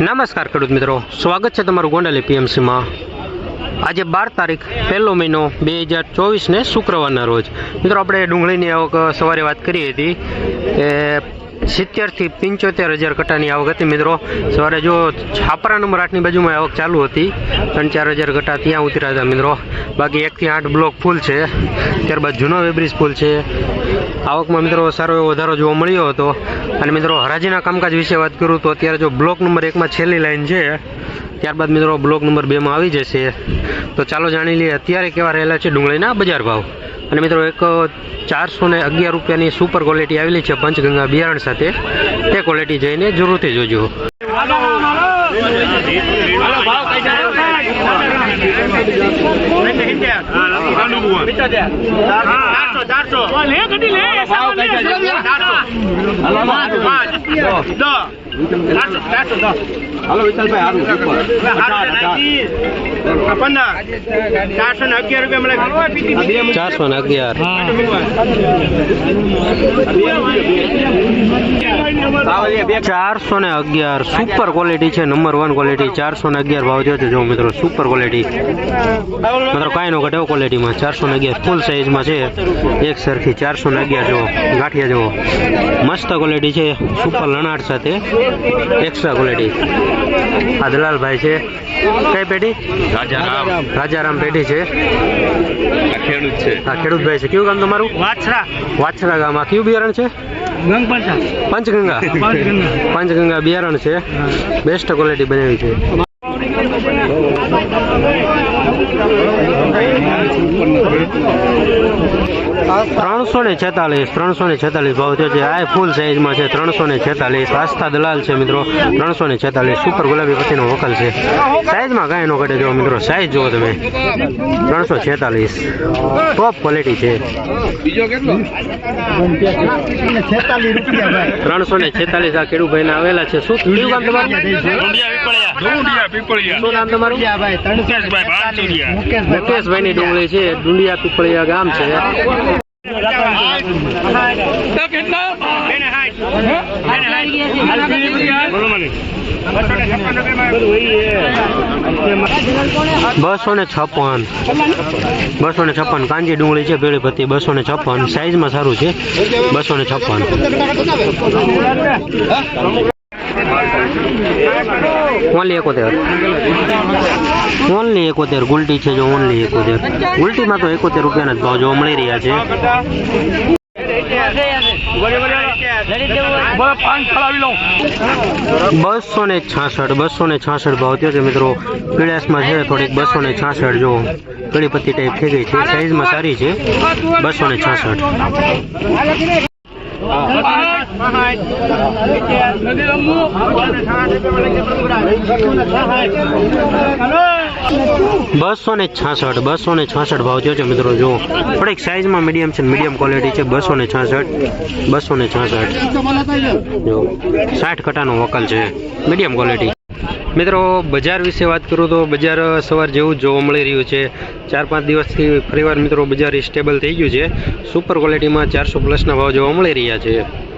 નમસ્કાર ખેડૂત મિત્રો. સ્વાગત છે તમારું ગોંડલ એપીએમસીમાં. આજે બાર તારીખ, પહેલો મહિનો બે હજાર ચોવીસને શુક્રવારના રોજ. મિત્રો, આપણે ડુંગળીની આવક સવારે વાત કરી હતી કે સિત્તેરથી પંચોતેર હજાર કટ્ટાની આવક હતી. મિત્રો, સવારે જો છાપરા નંબર આઠની બાજુમાં આવક ચાલુ હતી, ત્રણ ચાર હજાર કટ્ટા ત્યાં ઉતર્યા હતા. મિત્રો, બાકી એકથી આઠ બ્લોક ફૂલ છે. ત્યારબાદ જૂનો વેબ્રિજ ફૂલ છે. આવકમાં મિત્રો સારો એવો વધારો જોવા મળ્યો હતો. અને મિત્રો હરાજીના કામકાજ વિશે વાત કરું તો અત્યારે જો બ્લોક નંબર એકમાં છેલ્લી લાઈન છે, ત્યારબાદ મિત્રો બ્લોક નંબર બેમાં આવી જશે. તો ચાલો જાણી લઈએ, અત્યારે કેવા રહેલા છે ડુંગળીના બજાર ભાવ. અને મિત્રો એક ચારસો ને અગિયાર રૂપિયાની સુપર ક્વોલિટી આવેલી છે પંચગંગા બિયારણ સાથે. તે ક્વોલિટી જઈને જરૂરથી જોજો. હાલો વિશાલભાઈ હારું ચારસો ને અગિયાર રૂપિયા મળે. ચારસો ને અગિયાર. ચારસો ને અગિયાર. સુપર ક્વોલિટી છે નંબર વન ક્વોલિટી ચારસો ને અગિયાર ભાવ થયો છે જો મિત્રો સુપર ક્વોલિટી મિત્રો કાંઈ નો ઘટે ક્વોલિટીમાં ચારસો ને અગિયાર ફૂલ સાઇઝમાં છે. એક સરખી ચારસો ને અગિયાર જુઓ ગાંઠિયા જુઓ. મસ્ત ક્વોલિટી છે સુપર લણાટ સાથે એક્સ્ટ્રા ક્વોલિટી આ દલાલભાઈ છે. કઈ પેઢી? રાજારામ. રાજારામ પેઢી છે. ખેડૂત છે. આ ખેડૂતભાઈ છે. કયું ગામ તમારું? વાછરા. વાછરા ગામ. આ કયું બિયારણ છે? પંચગંગા? પંચગંગા. બિયારણ છે. બેસ્ટ ક્વોલિટી બનાવી છે. ત્રણસો ને છેતાલીસ ત્રણસો ને છેતાલીસ ભાવ થયો છે. આ ફૂલ સાઈઝમાં છે ત્રણસો ને છેતાલીસ. આસ્થા દલાલ છે મિત્રો. ત્રણસો ને છેતાલીસ. સુપર ગુલાબી પછીનો વકલ છે. સાઈઝમાં કાંઈ નો ઘટે જો મિત્રો. સાઈઝ જુઓ તમે. ત્રણસો છેતાલીસ. ટોપ ક્વોલિટી છે. ત્રણસો ને છેતાલીસ આ ખેડૂભાઈ ના આવેલા છે. શું કયું કામ તમારું? શું નામ તમારું? મુકેશભાઈ ની ડુંગળી છે. ડુંડિયા પીપળિયા ગામ છે. બસો ને છપ્પન. બસો ને છપ્પન. કાંજી ડુંગળી છે, ભેળી ભત્તી. બસો ને છપ્પન. સાઈઝમાં સારું છે. બસો ને છપ્પન. ઓનલી એકોતેર. ઓનલી એકોતેર ગુલટી છે જો ઓનલી એકોતેર. ગુલટીમાં તો એકોતેર રૂપિયાના જ ભાવ જોવા મળી રહ્યા છે. બસો ને છાસઠ બસો ને છાસઠ ભાવ થયો છે મિત્રો. પીળાસમાં છે થોડીક બસો ને છાસઠ જો. કડી ટાઈપ થઈ ગઈ છે. સાઈઝમાં સારી છે. બસો ને છાસઠ. બસો ને છાસઠ, બસો ને છાસઠ ભાવ થયો છે મિત્રો, જો. થોડીક સાઈઝમાં મીડિયમ છે મીડિયમ ક્વોલિટી છે, બસો ને છાસઠ, બસો ને છાસઠ. જો, સાઠ કટાનો વકલ છે મીડિયમ ક્વોલિટી મિત્રો, બજાર વિશે વાત કરું તો બજાર સવાર જેવું જોવા મળી રહ્યું છે. ચાર પાંચ દિવસથી ફરીવાર મિત્રો બજાર સ્ટેબલ થઈ ગયું છે. સુપર ક્વોલિટીમાં ચારસો પ્લસના ભાવ જોવા મળી રહ્યા છે.